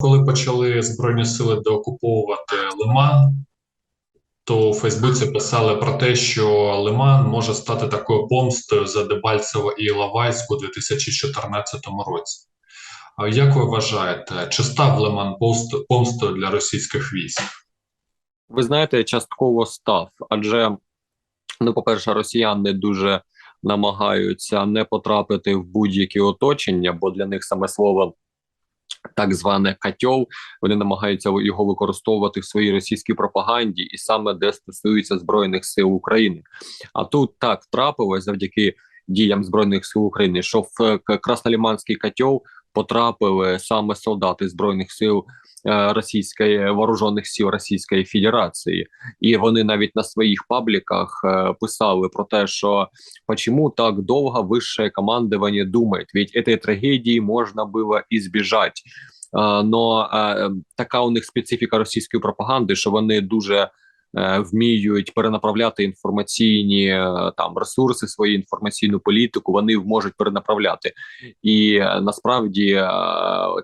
Коли почали Збройні сили деокуповувати Лиман, то у Фейсбуці писали про те, що Лиман може стати такою помстою за Дебальцево і Іловайську у 2014 році. Як ви вважаєте, чи став Лиман помстою для російських військ? Ви знаєте, частково став, адже, ну, по-перше, росіяни дуже намагаються не потрапити в будь-які оточення, бо для них саме слово так зване катьов, вони намагаються його використовувати в своїй російській пропаганді, і саме де стосується збройних сил України. А тут так трапилось завдяки діям збройних сил України, що в К- Красноліманський котел потрапили саме солдати збройних сил. е, Російської вооружених сил Російської Федерації, і вони навіть на своїх пабліках е, писали про те, що почему так довго высшее командование думает, ведь этой трагедии можно было избежать. Е, Но е, така у них специфіка російської пропаганди, що вони дуже е, вміють перенаправляти інформаційні е, там ресурси, свою інформаційну політику. Вони можуть перенаправляти, і е, насправді е,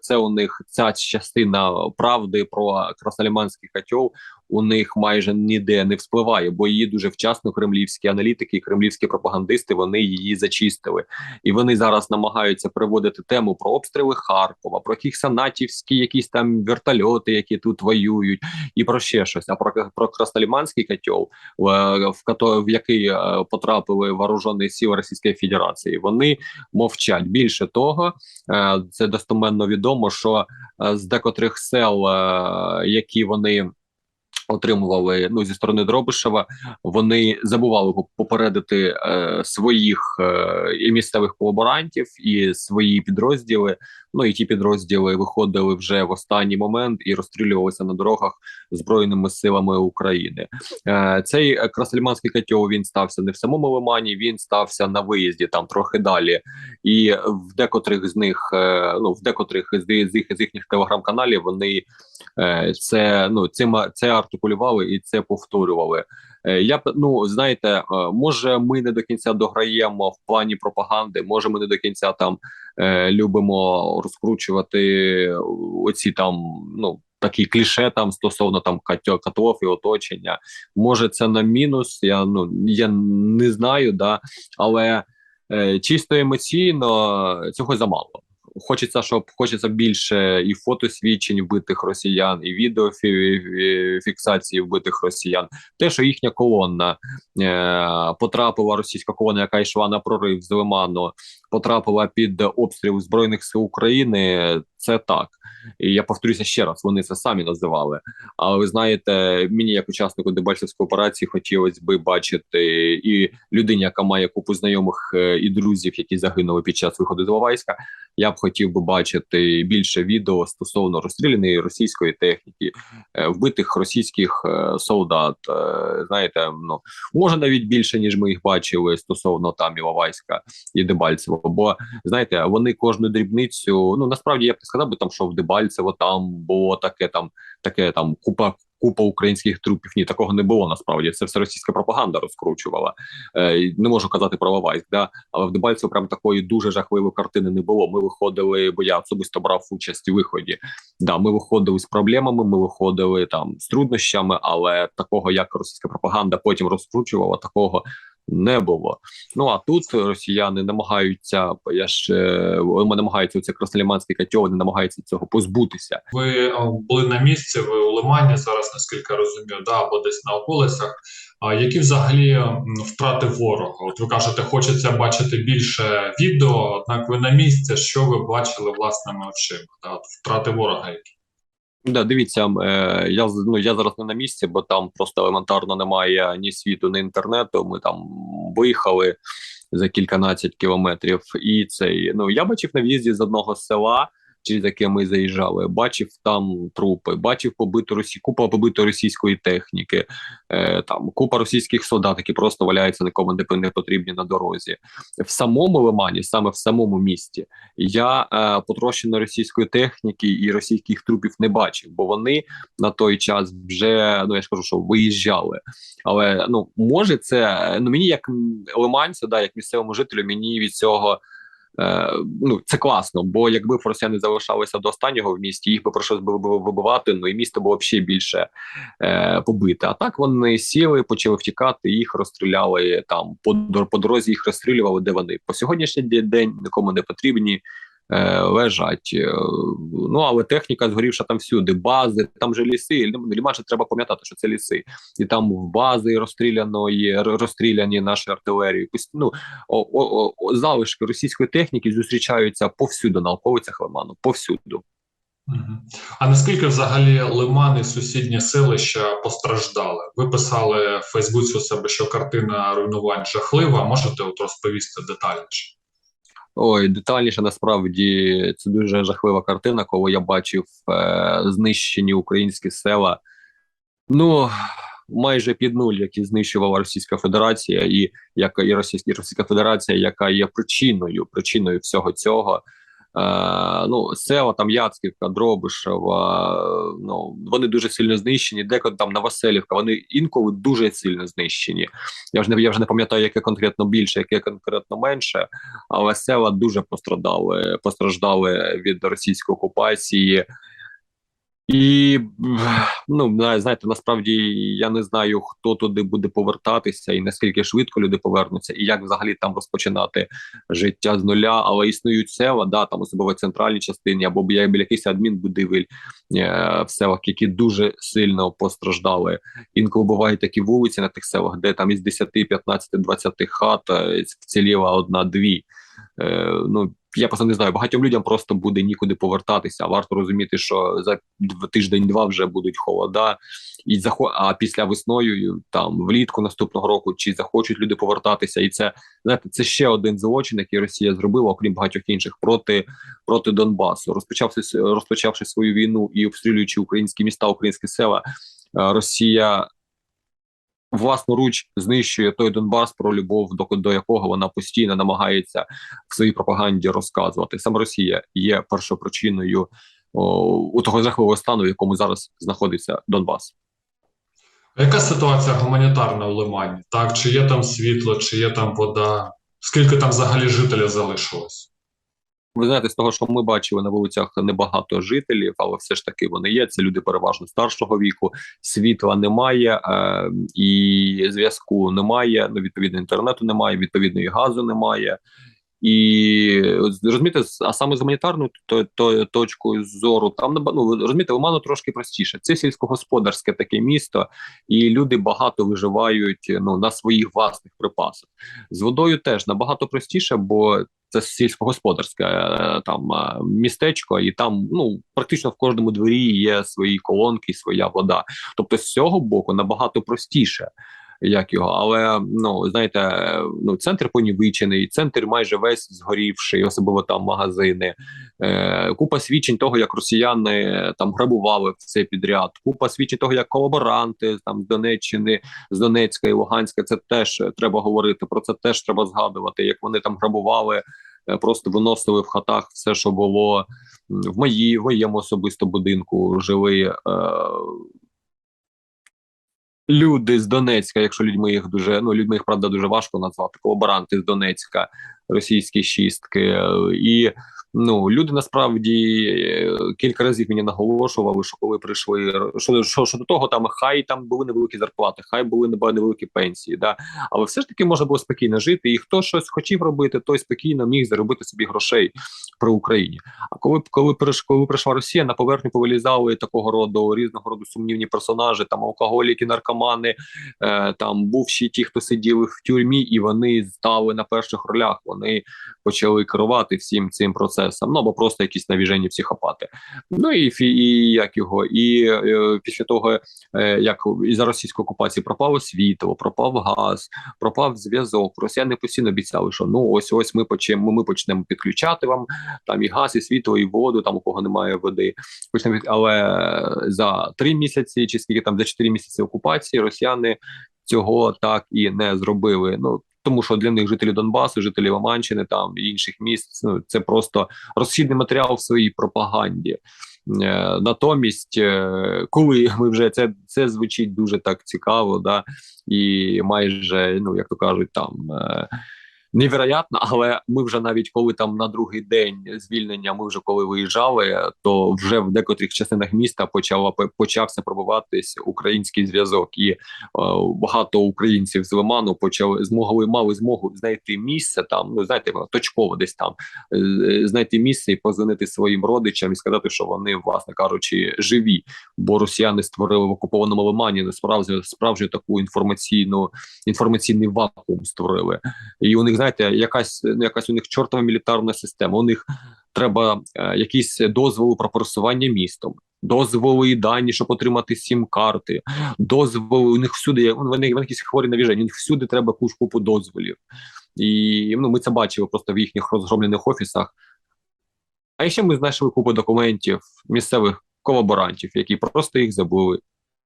це у них ця частина правди про Красноліманський котел у них майже ніде не вспливає, бо її дуже вчасно кремлівські аналітики і кремлівські пропагандисти вони її зачистили, і вони зараз намагаються приводити тему про обстріли Харкова, про хіксанатівські якісь там вертольоти, які тут воюють, і про ще щось. А про, про Красноліманський котел, в, кото- в який е, потрапили вооружені сили Російської Федерації, вони мовчать. Більше того, е, це достоменно відомо, що е, з декотрих сел, які вони отримували ну зі сторони Дробишева, вони забували поп- попередити е, своїх е, місцевих колаборантів і свої підрозділи. Ну і ті підрозділи виходили вже в останній момент і розстрілювалися на дорогах збройними силами України. Е, цей е, Красноліманський котел він стався не в самому Лимані, він стався на виїзді там трохи далі. І в декотрих з них, е, ну в декотрих з їх з їхніх телеграм-каналів вони е, це ну цим це артикулювали і це повторювали. Е, Я ну знаєте, е, може, ми не до кінця дограємо в плані пропаганди. Може, ми не до кінця там е, любимо розкручувати оці там ну. Такі кліше там стосовно там катьо- і оточення. Може, це на мінус. Я ну я не знаю, да але чисто емоційно цього замало. Хочеться, щоб хочеться більше і фотосвідчень вбитих росіян, і відеофіксації вбитих росіян. Те, що їхня колона е, потрапила, російська колона, яка йшла на прорив з Лиману, потрапила під обстріл збройних сил України. Це так. І я повторюся ще раз, вони це самі називали. Але ви знаєте, мені як учаснику Дебальцевської операції хотілося би бачити і людині, яка має купу знайомих е, і друзів, які загинули під час виходу з Іловайська. Я б хотів би бачити більше відео стосовно розстріляної російської техніки, е, вбитих російських е, солдат. Знаєте, ну може навіть більше ніж ми їх бачили стосовно там Іловайська і Дебальцево. Бо знаєте, вони кожну дрібницю. Ну насправді я б не сказав би там, що в Дебальцево там було таке там, таке там купа. Купа українських трупів ні, такого не було насправді. Це все російська пропаганда розкручувала. Е, не можу казати про Лавайськ, да але в Дебальцево прям такої дуже жахливої картини не було. Ми виходили, бо я особисто брав участь у виході. Да, ми виходили з проблемами, ми виходили там з труднощами, але такого, як російська пропаганда потім розкручувала, такого не було. Ну а тут росіяни намагаються, я ж е, вони намагаються це красноліманський котел, вони намагаються цього позбутися. Ви були на місці, ви у Лимані зараз, наскільки розумію, да, або десь на околицях. А які взагалі втрати ворога? От ви кажете, хочеться бачити більше відео, однак ви на місці, що ви бачили власними очима? Да? Втрати ворога які? Да, дивіться, е, я ну я зараз не на місці, бо там просто елементарно немає ні світу, ні інтернету. Ми там виїхали за кільканадцять кілометрів, і цей ну я бачив на в'їзді з одного села, через яке ми заїжджали. Бачив там трупи, бачив побиту росі... купа побитої російської техніки, е, там купа російських солдат, які просто валяються нікому не, потрібні на дорозі. В самому Лимані, саме в самому місті, я е, потрощеної російської техніки і російських трупів не бачив, бо вони на той час вже ну я ж кажу, що виїжджали. Але ну може це ну мені як м, лиманцю, да, як місцевому жителю, мені від цього ну це класно, бо якби форсяни залишалися до останнього в місті, їх би про пройшлось би вибивати. Ну і місто було б ще більше е, побите. А так вони сіли, почали втікати, їх розстріляли там по, по дорозі. Їх розстрілювали, де вони по сьогоднішній день нікому не потрібні. Е, лежать. Е, ну але техніка згорівша там всюди, бази, там же ліси. Ліманше треба пам'ятати, що це ліси, і там в бази розстріляної розстріляні наші артилерії. Ну, о, о, о, залишки російської техніки зустрічаються повсюду на околицях Лиману, повсюду. А наскільки взагалі Лиман і сусідні селища постраждали? Ви писали в Фейсбуці у себе, що картина руйнувань жахлива. Можете от розповісти детальніше? Ой, детальніше насправді це дуже жахлива картина, коли я бачив е, знищені українські села. Ну майже під нуль, які знищувала Російська Федерація, і яка і Російська Російська Федерація, яка є причиною причиною всього цього. Е, ну, села там Яцківка, Дробишева, ну вони дуже сильно знищені. Деколи там Новоселівка, вони інколи дуже сильно знищені. Я вже не я вже не пам'ятаю, яке конкретно більше, яке конкретно менше, але села дуже пострадали, постраждали від російської окупації. І ну знаєте, насправді я не знаю, хто туди буде повертатися, і наскільки швидко люди повернуться, і як взагалі там розпочинати життя з нуля. Але існують села, да там особливо в центральній частині, або біля якийсь адмінбудівель е, в селах, які дуже сильно постраждали. Інколи бувають такі вулиці на тих селах, де там із 10, 15, 20 хат е, вціліла одна-дві. Е, ну я просто не знаю, багатьом людям просто буде нікуди повертатися. Варто розуміти, що за тиждень-два вже будуть холода, і захо... а після весною там влітку наступного року чи захочуть люди повертатися, і це знаєте, це ще один злочин, який Росія зробила, окрім багатьох інших, проти проти Донбасу, розпочавши розпочавши свою війну і обстрілюючи українські міста, українські села. Е, Росія власноруч знищує той Донбас, про любов до, до якого вона постійно намагається в своїй пропаганді розказувати. Саме Росія є першопричиною у того жахливого стану, в якому зараз знаходиться Донбас. Яка ситуація гуманітарна в Лимані? Так, чи є там світло, чи є там вода? Скільки там взагалі жителів залишилось? Ви знаєте, з того, що ми бачили на вулицях небагато жителів, але все ж таки вони є. Це люди переважно старшого віку, світла немає е, і зв'язку немає. Ну відповідно, інтернету немає, відповідної газу немає. І розумієте, а саме з гуманітарною то, то, точкою зору там ну, розумієте, Лиману трошки простіше. Це сільськогосподарське таке місто, і люди багато виживають ну на своїх власних припасах. З водою теж набагато простіше, бо це сільськогосподарське е, там е, містечко, і там ну практично в кожному дворі є свої колонки, своя вода. Тобто з цього боку набагато простіше як його, але ну знаєте, ну центр понівечений, центр майже весь згорівший, особливо там магазини. Е, Купа свідчень того, як росіяни там грабували в цей підряд. Купа свідчень того, як колаборанти там з Донеччини, з Донецька і Луганська. Це теж треба говорити. Про це теж треба згадувати, як вони там грабували. Е, просто виносили в хатах все, що було в моїй в моєму особисто будинку. Жили е, люди з Донецька, якщо людьми їх дуже ну людьми їх правда дуже важко назвати, колаборанти з Донецька, російські шістки і Ну люди насправді е, кілька разів мені наголошували, що коли прийшли що, що, що до того, там хай там були невеликі зарплати, хай були невеликі пенсії, да але все ж таки можна було спокійно жити. І хто щось хотів робити, той спокійно міг заробити собі грошей при Україні. А коли коли коли прийшла Росія, на поверхню повилізали такого роду різного роду сумнівні персонажі, там алкоголіки, наркомани, е, там бувші ті, хто сиділи в тюрмі, і вони стали на перших ролях. Вони почали керувати всім цим процесом, ну або просто якісь навіжені психопати. Ну і і як його, і е, після того, е, як із за російської окупації пропало світло, пропав газ, пропав зв'язок. Росіяни постійно обіцяли, що ну ось ось ми почнемо, ми почнемо підключати вам там і газ, і світло, і воду, там у кого немає води. Почнемо, але за три місяці, чи скільки там за чотири місяці окупації, росіяни. Цього так і не зробили. Ну тому що для них жителі Донбасу, жителі Ломанщини там і інших міст ну, це просто розхідний матеріал в своїй пропаганді. Е, натомість, е, коли ми вже це це звучить дуже так цікаво, да і майже ну як то кажуть, там. Невероятно, але ми вже навіть коли там на другий день звільнення, ми вже коли виїжджали, то вже в декотрих частинах міста почала почався пробуватись український зв'язок, і е, багато українців з Лиману почали змогли мали змогу знайти місце там. Ну знаєте, точково десь там е, знайти місце і позвонити своїм родичам і сказати, що вони, власне кажучи, живі, бо росіяни створили в окупованому Лимані насправді справжню таку інформаційну інформаційний вакуум створили. І у них знаєте, якась ну, якась у них чортова мілітарна система. У них треба е, якісь дозволи про пересування містом, дозволи і дані, щоб отримати сім-карти, дозволи. У них всюди вони, вони якісь хворі на віження, у них всюди треба куч купу дозволів. І ну, ми це бачили просто в їхніх розгромлених офісах. А ще ми знайшли купу документів місцевих колаборантів, які просто їх забули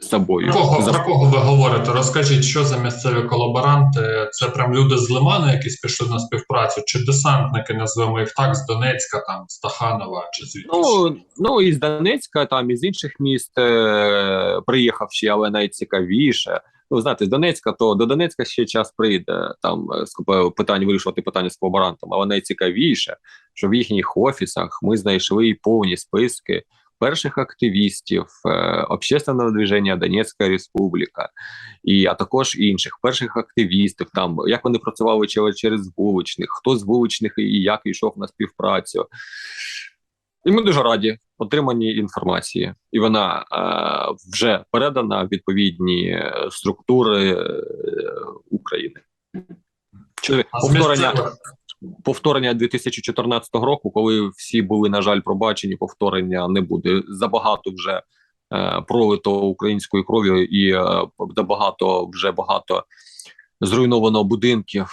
собою. Кого, За- про кого ви говорите? Розкажіть, що за місцеві колаборанти? Це прям люди з Лиману, якісь пішли на співпрацю, чи десантники, назвемо їх так, з Донецька, там, з Таханова, чи звідки? Ну, ну із Донецька, там із інших міст е, приїхав ще, але найцікавіше. Ну, знаєте, з Донецька, то до Донецька ще час прийде там е, з купою питань вирішувати питання з колаборантом. Але найцікавіше, що в їхніх офісах ми знайшли повні списки перших активістів е, общественного движення Донецька Республіка, і а також інших перших активістів, там як вони працювали через, вуличних, хто з вуличних і як йшов на співпрацю. І ми дуже раді отриманій інформації, і вона е, вже передана в відповідні структури е, України. Чи повторення? Повторення 2014 року, коли всі були, на жаль, пробачені, повторення не буде. Забагато вже е, пролито українською кров'ю, і е, забагато вже багато зруйновано будинків.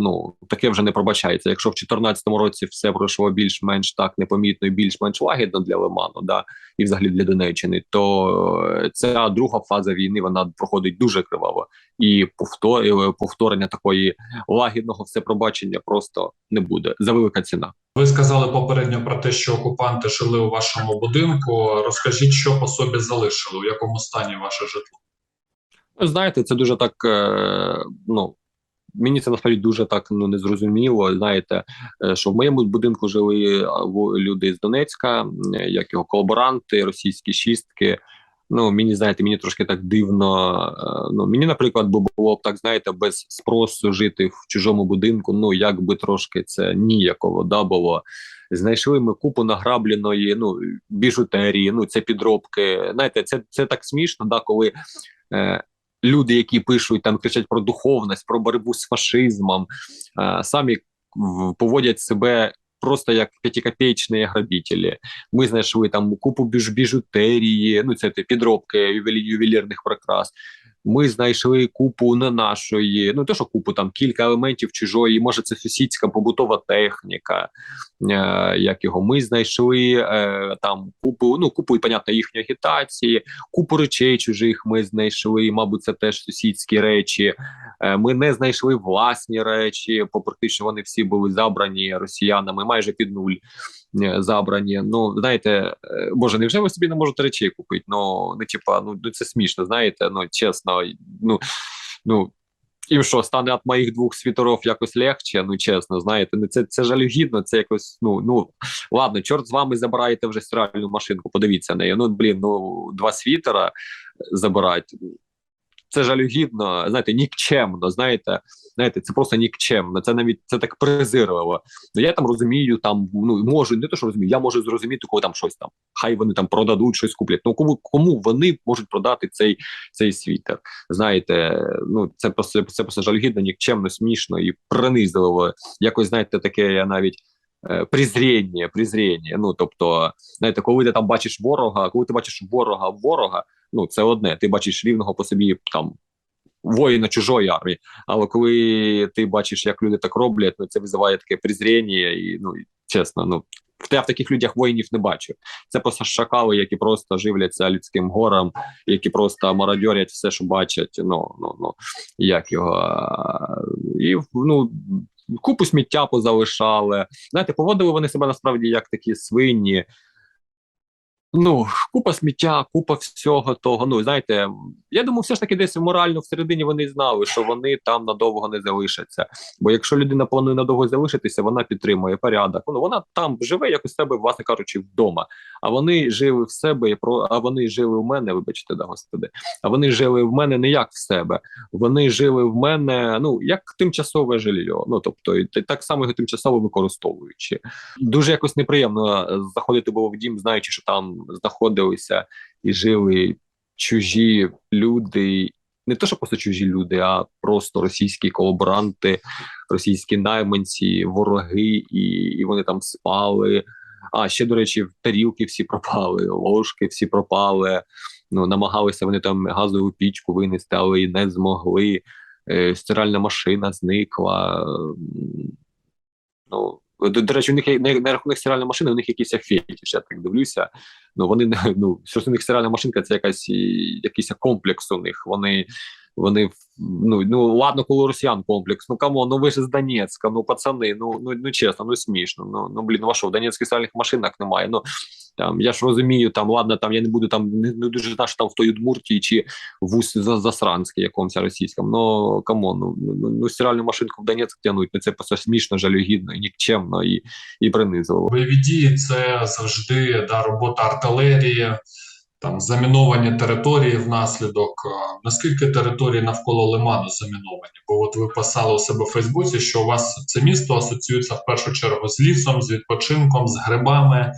Ну таке вже не пробачається. Якщо в 2014 році все пройшло більш-менш так непомітно і більш-менш лагідно для Лиману, да і взагалі для Донеччини, то е, ця друга фаза війни вона проходить дуже криваво, і повтор- повторення такої лагідного все пробачення просто не буде за велика ціна. Ви сказали попередньо про те, що окупанти жили у вашому будинку. Розкажіть, що по собі залишили, у якому стані ваше житло? Ви знаєте, це дуже так. Е, ну мені це насправді дуже так ну незрозуміло. Знаєте, е, що в моєму будинку жили люди з Донецька, е, як його колаборанти, російські шістки. Ну мені знаєте, мені трошки так дивно. е, Ну мені, наприклад, було б так, знаєте, без спросу жити в чужому будинку. Ну як би трошки це ніяково да було. Знайшли ми купу награбленої, ну біжутерії, ну це підробки. Знаєте, це, це так смішно, да, коли е, люди, які пишуть там, кричать про духовність, про боротьбу з фашизмом, е, самі поводять себе просто як п'ятикопеечні грабителі. Ми знайшли там купу біж біжутерії, ну це ти підробки ювелі, ювелірних прикрас. Ми знайшли купу не нашої, ну то що купу там кілька елементів чужої, може це сусідська побутова техніка. Е, як його ми знайшли е, там купу, ну купу, понятно, їхньої агітації, купу речей чужих ми знайшли. Мабуть, це теж сусідські речі. Е, Ми не знайшли власні речі, попри те, що вони всі були забрані росіянами, майже під нуль забрані. Ну знаєте, е, боже, невже ви собі не можете речей купити? Ну ну типа, ну ну, це смішно, знаєте. Ну чесно, ну ну. І що стане від моїх двох світоров якось легче, ну чесно, знаєте, ну це це жалюгідно, це якось. Ну ну ладно, чорт з вами забираєте вже стиральну машинку. Подивіться на неї. Ну блін, ну два світера забирати. Це жалюгідно, знаєте, нікчемно. Знаєте, знаєте, це просто нікчемно. Це навіть це так презирливо. Ну я там розумію, там ну можу не то, що розумію, я можу зрозуміти, коли там щось там. Хай вони там продадуть щось куплять. Ну кому кому вони можуть продати цей цей світер? Знаєте, ну це просто це просто жалюгідно, нікчемно, смішно і принизливо. Якось знаєте, таке я навіть. Е, Презріння, презріння. Ну тобто, знаєте, коли ти там бачиш ворога, коли ти бачиш ворога ворога, ну це одне. Ти бачиш рівного по собі там воїна чужої армії. Але коли ти бачиш, як люди так роблять, ну це визиває таке презріння, і ну чесно, ну я в таких людях воїнів не бачу. Це просто шакали, які просто живляться людським горем, які просто мародьорять все, що бачать. Ну ну ну як його і ну. Купу сміття позалишали. Знаєте, поводили вони себе насправді як такі свині, Ну, купа сміття, купа всього того. Ну, знаєте, я думаю, все ж таки десь морально всередині вони знали, що вони там надовго не залишаться. Бо якщо людина планує надовго залишитися, вона підтримує порядок. Ну, вона там живе, як у себе, власне кажучи, вдома. А вони жили в себе, і про а вони жили в мене, вибачте, да, господи. А вони жили в мене не як в себе. Вони жили в мене, ну як тимчасове жилье. Ну тобто, і так само його тимчасово використовуючи. Дуже якось неприємно е, заходити було в дім, знаючи, що там знаходилися і жили чужі люди. Не то, що просто чужі люди, а просто російські колаборанти, російські найманці, вороги, і, і вони там спали. А ще, до речі, тарілки всі пропали, ложки всі пропали. Ну, намагалися вони там газову пічку винести, але і не змогли. Е, стиральна машина зникла. Ну, до, до речі, у них є на, рахунок стиральної машини, у них якийсь фетиш, я так дивлюся. Ну, вони не- ну, що у них стиральна машинка, це якась якийсь комплекс у них. Вони, вони ну, ну ладно, коли росіян комплекс. Ну камон, ну ви ж з Донецька, ну пацани, ну ну, ну чесно, ну смішно. Ну, ну блін, ну що, в Донецьких стиральних машинах немає. Ну там я ж розумію, там ладно, там я не буду там не, не дуже знаю, що там в той Удмуртії чи в Усть за Засранській якомусь російському. Ну камон, ну, ну, ну стиральну машинку в Донецьк тягнуть, ну це просто смішно, жалюгідно, нікчемно і, і принизливо. Бойові дії це завжди да, робота артилерії, там заміновані території внаслідок. Наскільки території навколо Лиману заміновані? Бо от ви писали у себе в Фейсбуці, що у вас це місто асоціюється в першу чергу з лісом, з відпочинком, з грибами.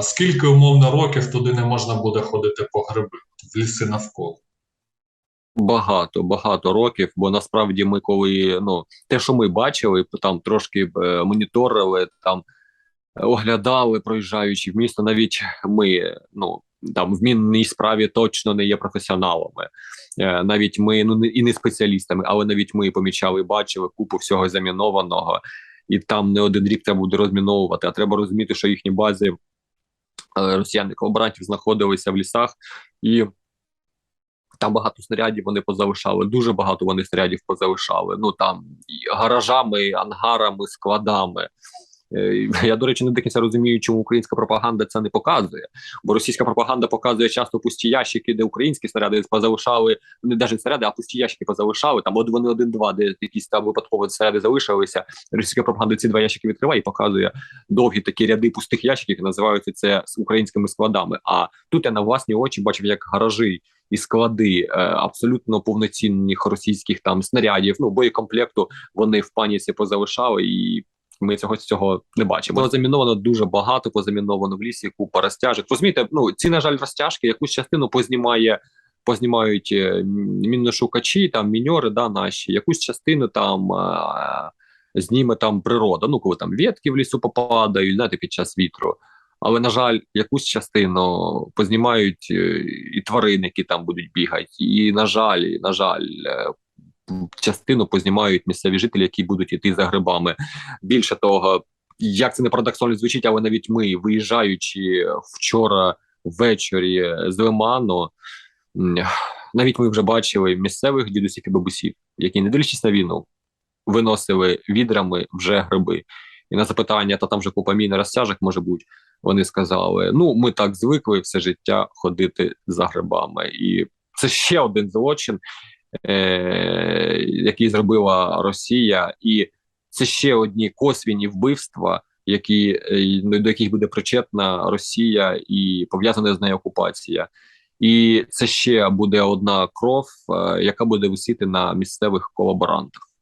Скільки умовно років туди не можна буде ходити по гриби в ліси навколо? Багато, багато років, бо насправді ми коли ну те, що ми бачили, там трошки е, моніторили, там е, оглядали, проїжджаючи в місто, навіть ми ну там в мінній справі точно не є професіоналами. Е, навіть ми ну і не спеціалістами, але навіть ми помічали, бачили купу всього замінованого, і там не один рік треба буде розміновувати. А треба розуміти, що їхні бази е, росіян колаборантів знаходилися в лісах і. Там багато снарядів вони позалишали, дуже багато вони снарядів позалишали. Ну там і гаражами, ангарами, складами. Е, Я, до речі, не до кінця розумію, чому українська пропаганда це не показує. Бо російська пропаганда показує часто пусті ящики, де українські снаряди позалишали, не навіть снаряди, а пусті ящики позалишали. Там от вони один-два, де якісь там випадково снаряди залишилися. Російська пропаганда ці два ящики відкриває і показує довгі такі ряди пустих ящиків, називаються це з українськими складами. А тут я на власні очі бачив, як гаражі і склади е, абсолютно повноцінних російських там снарядів, ну боєкомплекту вони в паніці позалишали і. Ми цього цього не бачимо. Було заміновано дуже багато, позаміновано в лісі, купа розтяжок. Розумієте, ну ці, на жаль, розтяжки якусь частину познімає, познімають е, мінношукачі, там міньори, да, наші, якусь частину там е, зніме там природа. Ну, коли там ветки в лісу попадають, знаєте, під час вітру. Але, на жаль, якусь частину познімають е, і тварини, які там будуть бігати. І, на жаль, на жаль, частину познімають місцеві жителі, які будуть іти за грибами. Більше того, як це не парадоксально звучить, але навіть ми, виїжджаючи вчора ввечері з Лиману, навіть ми вже бачили місцевих дідусів і бабусів, які, не дивлячись на війну, виносили відрами вже гриби. І на запитання, та там же купа і розтяжок може бути, вони сказали: ну, ми так звикли все життя ходити за грибами. І це ще один злочин, е- який зробила Росія, і це ще одні косвіні вбивства, які, е, ну, до яких буде причетна Росія і пов'язана з нею окупація. І це ще буде одна кров, е, яка буде висіти на місцевих колаборантах.